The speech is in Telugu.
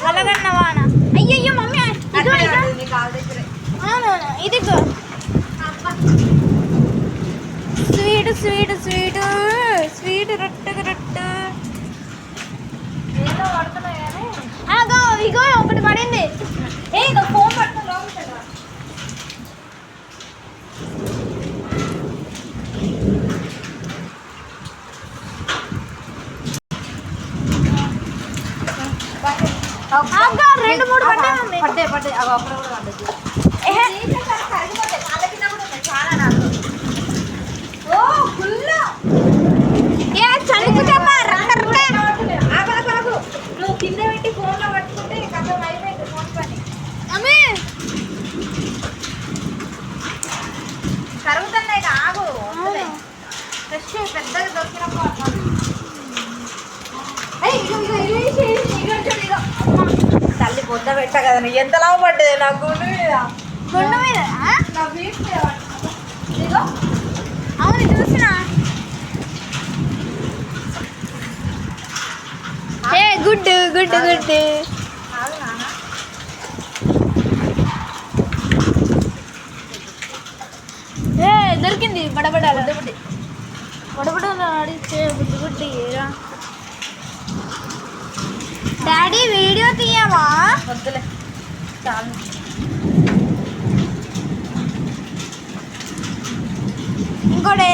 కలగన్న వాన అయ్యయ్యో మమ్మీ ఇదిగో స్వీట్ స్వీట్ స్వీట్. స్వీట్ రొట్టె. రొట్టె ఇగో ఒకటి పడింది ఏ ఇక ఫోన్ పట్టుకుని లోపలికి రా. ఆగో రెండు మూడు పడ్డాయి మమ్మీ పడ్డే పడ్డే అవి అక్కడ కూడా పడ్డది ఏహే. కరిగిపోతాయి కాళ్ళ కింద కూడా ఉన్నాయి చాలా నాకు ఓ ఫుల్ ఏ చనుకుతామా రక్క రక్క ఆగు ఆగు ఆగు నువ్వు కింద పెట్టి ఫోన్లో పట్టుకుంటే కథ అయిపోయింది ఫోన్ పని. మమ్మీ. కరుగుతున్నాయి ఆగు ఫ్రెష్ పెద్దగా దొరికినప్పుడు తల్లి పొద్ద పెట్ట కదా నువ్వు ఎంత లావు పడ్డది? నా గుండు మీద? గుండు మీద? నా అవును చూసిన. ఏ గుడ్ గుడ్ గుడ్ ఆగు నాన్న. ఏ దొరికింది బడబడాలి. బడబడాలి ఆడితే బుడ్డి బుడ్డి డాడీ వీడియో తీయవా? వద్దులే. చాలు. ఇంకోటి